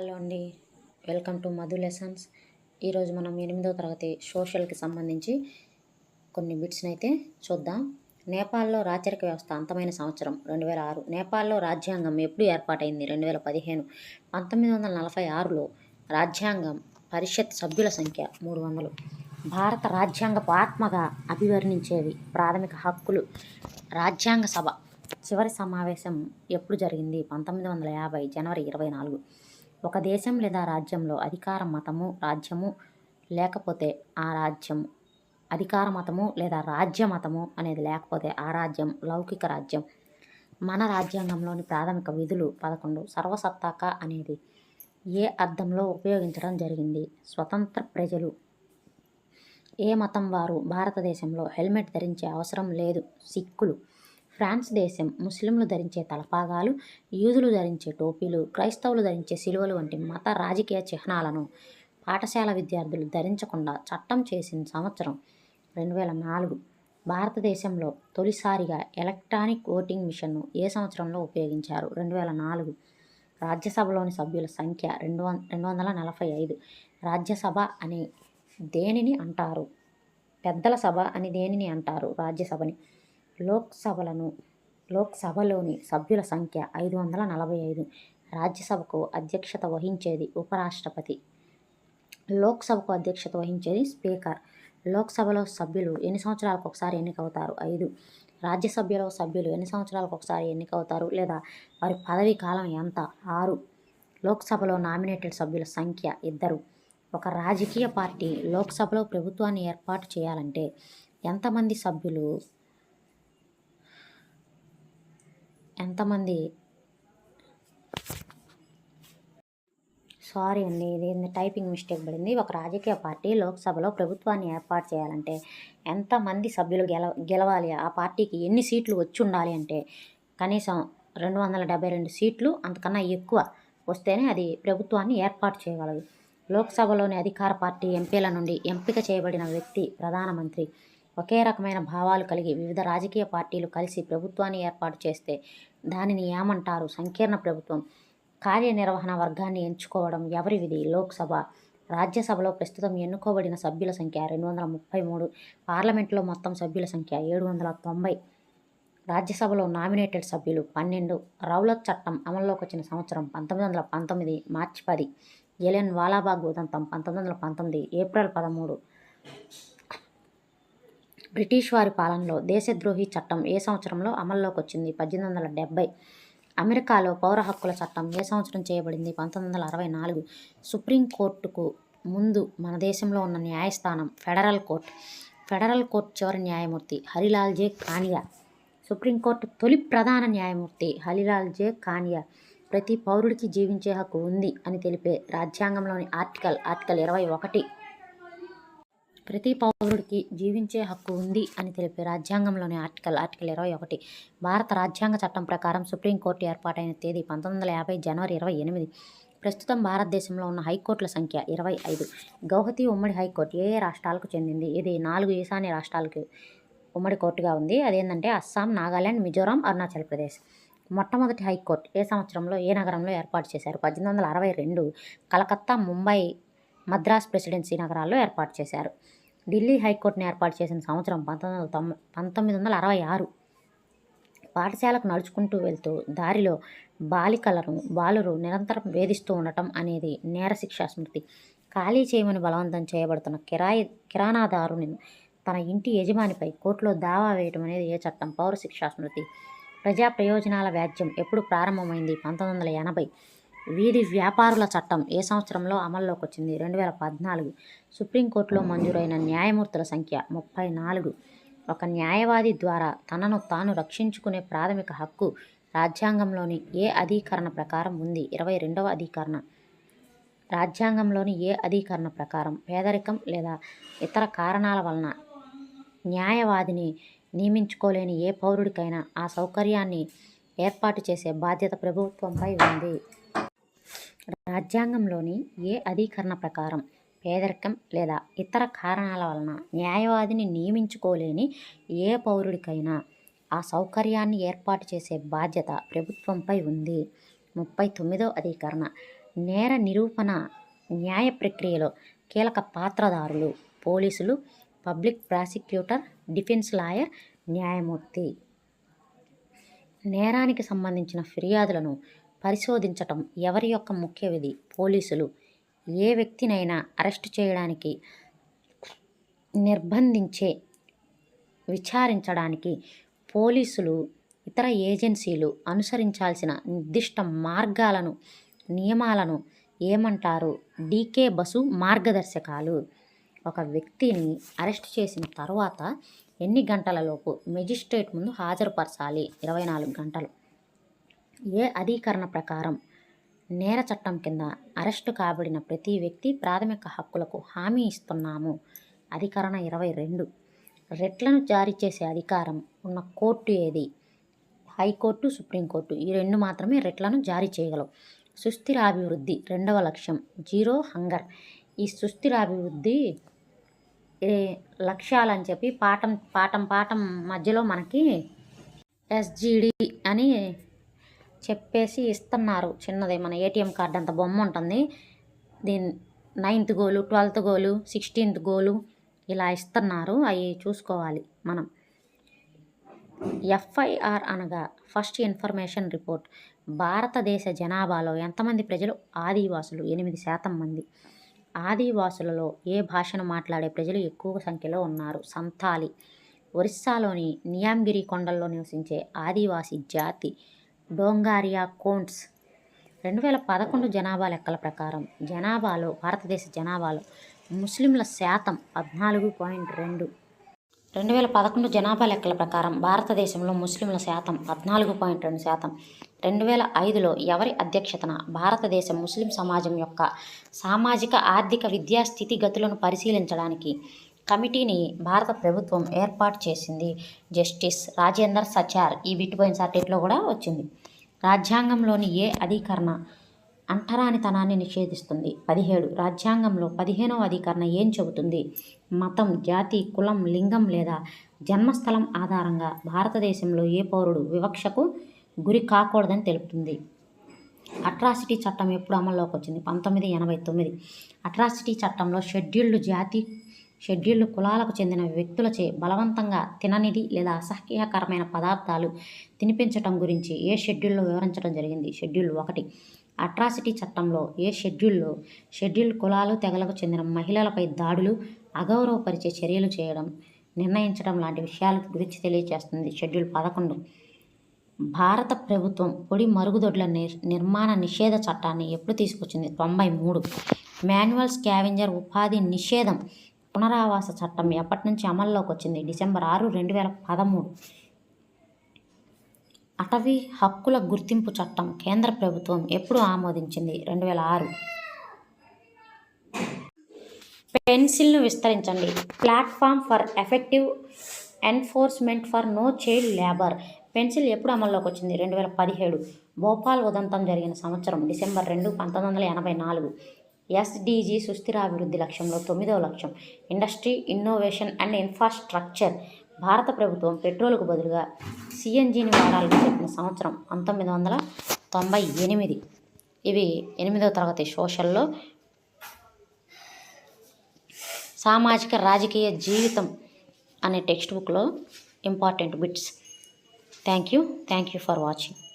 Hello అండి. Welcome to Madhu lessons. ఈరోజు మనం ఎనిమిదవ తరగతి సోషల్కి సంబంధించి కొన్ని బిట్స్ని అయితే చూద్దాం. నేపాల్లో రాచరిక వ్యవస్థ అంతమైన సంవత్సరం రెండు వేల ఆరు. నేపాల్లో రాజ్యాంగం ఎప్పుడు ఏర్పాటైంది? రెండు వేల పదిహేను. పంతొమ్మిది వందల నలభై ఆరులో రాజ్యాంగం పరిషత్ సభ్యుల సంఖ్య మూడు వందలు. భారత రాజ్యాంగపు ఆత్మగా అభివర్ణించేవి ప్రాథమిక హక్కులు. రాజ్యాంగ సభ చివరి సమావేశం ఎప్పుడు జరిగింది? పంతొమ్మిది వందల యాభై జనవరి ఇరవై నాలుగు. ఒక దేశం లేదా రాజ్యంలో అధికార మతము రాజ్యము లేకపోతే ఆ రాజ్యం అధికార మతము లేదా రాజ్య మతము అనేది లేకపోతే ఆ రాజ్యం లౌకిక రాజ్యం. మన రాజ్యాంగంలోని ప్రాథమిక విధులు పదకొండు. సర్వసత్తాక అనేది ఏ అర్థంలో ఉపయోగించడం జరిగింది? స్వతంత్ర ప్రజలు. ఏ మతం వారు? భారతదేశంలో హెల్మెట్ ధరించే అవసరం లేదు. సిక్కులు. ఫ్రాన్స్ దేశం ముస్లింలు ధరించే తలపాగాలు యూదులు ధరించే టోపీలు క్రైస్తవులు ధరించే సిలువలు వంటి మత రాజకీయ చిహ్నాలను పాఠశాల విద్యార్థులు ధరించకుండా చట్టం చేసిన సంవత్సరం రెండు వేల నాలుగు భారతదేశంలో తొలిసారిగా ఎలక్ట్రానిక్ ఓటింగ్ మిషన్ను ఏ సంవత్సరంలో ఉపయోగించారు? రెండు వేల నాలుగు రాజ్యసభలోని సభ్యుల సంఖ్య రెండు వం రెండు వందల నలభై ఐదు. రాజ్యసభ అని దేనిని అంటారు? పెద్దల సభ అని దేనిని అంటారు? రాజ్యసభని లోక్సభలను లోక్సభలోని సభ్యుల సంఖ్య ఐదు వందల నలభై ఐదు. రాజ్యసభకు అధ్యక్షత వహించేది ఉపరాష్ట్రపతి. లోక్సభకు అధ్యక్షత వహించేది స్పీకర్. లోక్సభలో సభ్యులు ఎన్ని సంవత్సరాలకు ఒకసారి ఎన్నికవుతారు? ఐదు. రాజ్యసభ్యలో సభ్యులు ఎన్ని సంవత్సరాలకు ఒకసారి ఎన్నికవుతారు? లేదా వారి పదవీ కాలం ఎంత? ఆరు. లోక్సభలో నామినేటెడ్ సభ్యుల సంఖ్య ఇద్దరు. ఒక రాజకీయ పార్టీ లోక్సభలో ప్రభుత్వాన్ని ఏర్పాటు చేయాలంటే ఎంతమంది సభ్యులు ఎంతమంది? సారీ అండి ఇది టైపింగ్ మిస్టేక్ పడింది. ఒక రాజకీయ పార్టీ లోక్సభలో ప్రభుత్వాన్ని ఏర్పాటు చేయాలంటే ఎంతమంది సభ్యులు గెల గెలవాలి? ఆ పార్టీకి ఎన్ని సీట్లు వచ్చి ఉండాలి అంటే కనీసం రెండు వందల డెబ్బై రెండు సీట్లు అంతకన్నా ఎక్కువ వస్తేనే అది ప్రభుత్వాన్ని ఏర్పాటు చేయగలదు. లోక్సభలోని అధికార పార్టీ ఎంపీల నుండి ఎంపిక చేయబడిన వ్యక్తి ప్రధానమంత్రి. ఒకే రకమైన భావాలు కలిగి వివిధ రాజకీయ పార్టీలు కలిసి ప్రభుత్వాన్ని ఏర్పాటు చేస్తే దానిని ఏమంటారు? సంకీర్ణ ప్రభుత్వం. కార్యనిర్వహణ వర్గాన్ని ఎంచుకోవడం ఎవరి విధి? లోక్సభ. రాజ్యసభలో ప్రస్తుతం ఎన్నుకోబడిన సభ్యుల సంఖ్య రెండు వందల ముప్పై మూడు పార్లమెంట్లో మొత్తం సభ్యుల సంఖ్య ఏడు వందల తొంభై రాజ్యసభలో నామినేటెడ్ సభ్యులు పన్నెండు. రౌలత్ చట్టం అమల్లోకి వచ్చిన సంవత్సరం పంతొమ్మిది వందల పంతొమ్మిది మార్చి పది. ఎలెన్ వాలాబాగ్ ఉదంతం పంతొమ్మిది వందల పంతొమ్మిది ఏప్రిల్ పదమూడు. బ్రిటిష్ వారి పాలనలో దేశద్రోహి చట్టం ఏ సంవత్సరంలో అమల్లోకి వచ్చింది పద్దెనిమిది వందల డెబ్బై అమెరికాలో పౌర హక్కుల చట్టం ఏ సంవత్సరం చేయబడింది? పంతొమ్మిది వందల అరవై నాలుగు సుప్రీంకోర్టుకు ముందు మన దేశంలో ఉన్న న్యాయస్థానం ఫెడరల్ కోర్టు. ఫెడరల్ కోర్టు చివరి న్యాయమూర్తి హరిలాల్ జే కానియా సుప్రీంకోర్టు తొలి ప్రధాన న్యాయమూర్తి హరిలాల్ జే కానియా ప్రతి పౌరుడికి జీవించే హక్కు ఉంది అని తెలిపే రాజ్యాంగంలోని ఆర్టికల్ ఆర్టికల్ ఇరవై ఒకటి ప్రతి పౌరుడికి జీవించే హక్కు ఉంది అని తెలిపే రాజ్యాంగంలోని ఆర్టికల్ ఆర్టికల్ ఇరవై ఒకటి. భారత రాజ్యాంగ చట్టం ప్రకారం సుప్రీంకోర్టు ఏర్పాటైన తేదీ పంతొమ్మిది వందల యాభై జనవరి ఇరవై ఎనిమిది. ప్రస్తుతం భారతదేశంలో ఉన్న హైకోర్టుల సంఖ్య ఇరవై ఐదు. గౌహతి ఉమ్మడి హైకోర్టు ఏ ఏ రాష్ట్రాలకు చెందింది? ఇది నాలుగు ఈశాన్య రాష్ట్రాలకు ఉమ్మడి కోర్టుగా ఉంది. అదేంటంటే అస్సాం నాగాలాండ్ మిజోరాం అరుణాచల్ ప్రదేశ్. మొట్టమొదటి హైకోర్టు ఏ సంవత్సరంలో ఏ నగరంలో ఏర్పాటు చేశారు? పద్దెనిమిది వందల అరవై రెండు కలకత్తా ముంబై మద్రాస్ ప్రెసిడెన్సీ నగరాల్లో ఏర్పాటు చేశారు. ఢిల్లీ హైకోర్టును ఏర్పాటు చేసిన సంవత్సరం పంతొమ్మిది వందల తొంభై పంతొమ్మిది వందల అరవై ఆరు పాఠశాలకు నడుచుకుంటూ వెళ్తూ దారిలో బాలికలను బాలురు నిరంతరం వేధిస్తూ ఉండటం అనేది నేర శిక్షా స్మృతి. ఖాళీ చేయమని బలవంతం చేయబడుతున్న కిరాయి కిరాణాదారుని తన ఇంటి యజమానిపై కోర్టులో దావా వేయటం అనేది ఏ చట్టం? పౌర శిక్షా స్మృతి. ప్రజా ప్రయోజనాల వ్యాజ్యం ఎప్పుడు ప్రారంభమైంది? పంతొమ్మిది వందల ఎనభై వీధి వ్యాపారుల చట్టం ఏ సంవత్సరంలో అమల్లోకి వచ్చింది రెండు వేల పద్నాలుగు. సుప్రీంకోర్టులో మంజూరైన న్యాయమూర్తుల సంఖ్య ముప్పై నాలుగు. ఒక న్యాయవాది ద్వారా తనను తాను రక్షించుకునే ప్రాథమిక హక్కు రాజ్యాంగంలోని ఏ అధీకరణ ప్రకారం ఉంది? ఇరవై రెండవ అధీకరణ. రాజ్యాంగంలోని ఏ అధీకరణ ప్రకారం? పేదరికం లేదా ఇతర కారణాల వలన? న్యాయవాదిని నియమించుకోలేని ఏ పౌరుడికైనా ఆ సౌకర్యాన్ని ఏర్పాటు చేసే బాధ్యత ప్రభుత్వంపై ఉంది. రాజ్యాంగంలోని ఏ అధీకరణ ప్రకారం పేదరికం లేదా ఇతర కారణాల వలన న్యాయవాదిని నియమించుకోలేని ఏ పౌరుడికైనా ఆ సౌకర్యాన్ని ఏర్పాటు చేసే బాధ్యత ప్రభుత్వంపై ఉంది. ముప్పై తొమ్మిదో అధికరణ. నేర నిరూపణ న్యాయ ప్రక్రియలో కీలక పాత్రదారులు పోలీసులు పబ్లిక్ ప్రాసిక్యూటర్ డిఫెన్స్ లాయర్ న్యాయమూర్తి. నేరానికి సంబంధించిన ఫిర్యాదులను పరిశోధించటం ఎవరి యొక్క ముఖ్య విధి? పోలీసులు. ఏ వ్యక్తినైనా అరెస్టు చేయడానికి నిర్బంధించే విచారించడానికి పోలీసులు ఇతర ఏజెన్సీలు అనుసరించాల్సిన నిర్దిష్ట మార్గాలను నియమాలను ఏమంటారు? డీకే బసు మార్గదర్శకాలు. ఒక వ్యక్తిని అరెస్ట్ చేసిన తర్వాత ఎన్ని గంటలలోపు మెజిస్ట్రేట్ ముందు హాజరుపరచాలి? ఇరవై నాలుగు గంటలు. ఏ అధీకరణ ప్రకారం? నేర చట్టం కింద అరెస్టు కాబడిన ప్రతి వ్యక్తి ప్రాథమిక హక్కులకు హామీ ఇస్తున్నాము. అధికరణ ఇరవై రెండు. రెట్లను జారీ చేసే అధికారం ఉన్న కోర్టు ఏది? హైకోర్టు సుప్రీంకోర్టు ఈ రెండు మాత్రమే రెట్లను జారీ చేయగలవు. సుస్థిర అభివృద్ధి రెండవ లక్ష్యం. Zero hunger. ఈ సుస్థిర అభివృద్ధి ఏ లక్ష్యాలని చెప్పి పాఠం పాఠం పాఠం మధ్యలో మనకి ఎస్జిడి అని చెప్పేసి ఇస్తున్నారు. చిన్నది మన ఏటీఎం కార్డు అంత బొమ్మ ఉంటుంది. దీని నైన్త్ గోలు ట్వెల్త్ గోలు సిక్స్టీన్త్ గోలు ఇలా ఇస్తున్నారు. అవి చూసుకోవాలి మనం. ఎఫ్ఐఆర్ అనగా ఫస్ట్ ఇన్ఫర్మేషన్ రిపోర్ట్. భారతదేశ జనాభాలో ఎంతమంది ప్రజలు? ఆదివాసులు ఎనిమిది శాతం మంది. ఆదివాసులలో ఏ భాషను మాట్లాడే ప్రజలు ఎక్కువ సంఖ్యలో ఉన్నారు? సంతాలి ఒరిస్సాలోని నియాంగిరి కొండల్లో నివసించే ఆదివాసీ జాతి డోంగారియా కోన్స్ రెండు వేల పదకొండు జనాభా లెక్కల ప్రకారం జనాభాలో భారతదేశ జనాభాలో ముస్లింల శాతం పద్నాలుగు పాయింట్ రెండు. రెండు వేల పదకొండు జనాభా లెక్కల ప్రకారం భారతదేశంలో ముస్లింల శాతం పద్నాలుగు పాయింట్ రెండు శాతం. రెండు వేల ఐదులో ఎవరి అధ్యక్షతన భారతదేశ ముస్లిం సమాజం యొక్క సామాజిక ఆర్థిక విద్యా స్థితిగతులను పరిశీలించడానికి కమిటీని భారత ప్రభుత్వం ఏర్పాటు చేసింది. జస్టిస్ రాజేందర్ సచార్ ఈ బిట్పోయిన సర్టిఫికేట్లో కూడా వచ్చింది. రాజ్యాంగంలోని ఏ అధికరణ అంటరానితనాన్ని నిషేధిస్తుంది? పదిహేడు. రాజ్యాంగంలో పదిహేనవ అధికరణ ఏం చెబుతుంది? మతం జాతి కులం లింగం లేదా జన్మస్థలం ఆధారంగా భారతదేశంలో ఏ పౌరుడు వివక్షకు గురి కాకూడదని తెలుపుతుంది? అట్రాసిటీ చట్టం ఎప్పుడు అమల్లోకి వచ్చింది? పంతొమ్మిది ఎనభై తొమ్మిది. అట్రాసిటీ చట్టంలో షెడ్యూల్డ్ జాతి షెడ్యూల్డ్ కులాలకు చెందిన వ్యక్తులచే బలవంతంగా తిననిది లేదా అసహ్యకరమైన పదార్థాలు తినిపించటం గురించి ఏ షెడ్యూల్లో వివరించడం జరిగింది? షెడ్యూల్ ఒకటి. అట్రాసిటీ చట్టంలో ఏ షెడ్యూల్లో షెడ్యూల్ కులాలు తెగలకు చెందిన మహిళలపై దాడులు అగౌరవపరిచే చర్యలు చేయడం నిర్ణయించడం లాంటి విషయాల గురించి తెలియజేస్తుంది షెడ్యూల్ పదకొండు. భారత ప్రభుత్వం పొడి మరుగుదొడ్ల నిర్మాణ నిషేధ చట్టాన్ని ఎప్పుడు తీసుకొచ్చింది? తొంభై మూడు. మాన్యువల్ స్కావెంజర్ ఉపాధి నిషేధం పునరావాస చట్టం ఎప్పటి నుంచి అమల్లోకి వచ్చింది డిసెంబర్ ఆరు రెండు వేల పదమూడు. అటవీ హక్కుల గుర్తింపు చట్టం కేంద్ర ప్రభుత్వం ఎప్పుడు ఆమోదించింది? రెండు వేల ఆరు. పెన్సిల్ను విస్తరించండి. Platform for effective enforcement for no child labour. Pencil ఎప్పుడు అమల్లోకి వచ్చింది రెండు వేల పదిహేడు. భోపాల్ ఉదంతం జరిగిన సంవత్సరం డిసెంబర్ రెండు పంతొమ్మిది వందల ఎనభై నాలుగు. ఎస్డిజి సుస్థిరాభివృద్ధి లక్ష్యంలో తొమ్మిదవ లక్ష్యం. Industry innovation and infrastructure. భారత ప్రభుత్వం పెట్రోల్కు బదులుగా సిఎన్జిని వాడాలని చెప్పిన సంవత్సరం పంతొమ్మిది వందల తొంభై ఎనిమిది. ఇవి ఎనిమిదవ తరగతి సోషల్లో సామాజిక రాజకీయ జీవితం అనే టెక్స్ట్ బుక్లో important bits. Thank you. Thank you for watching.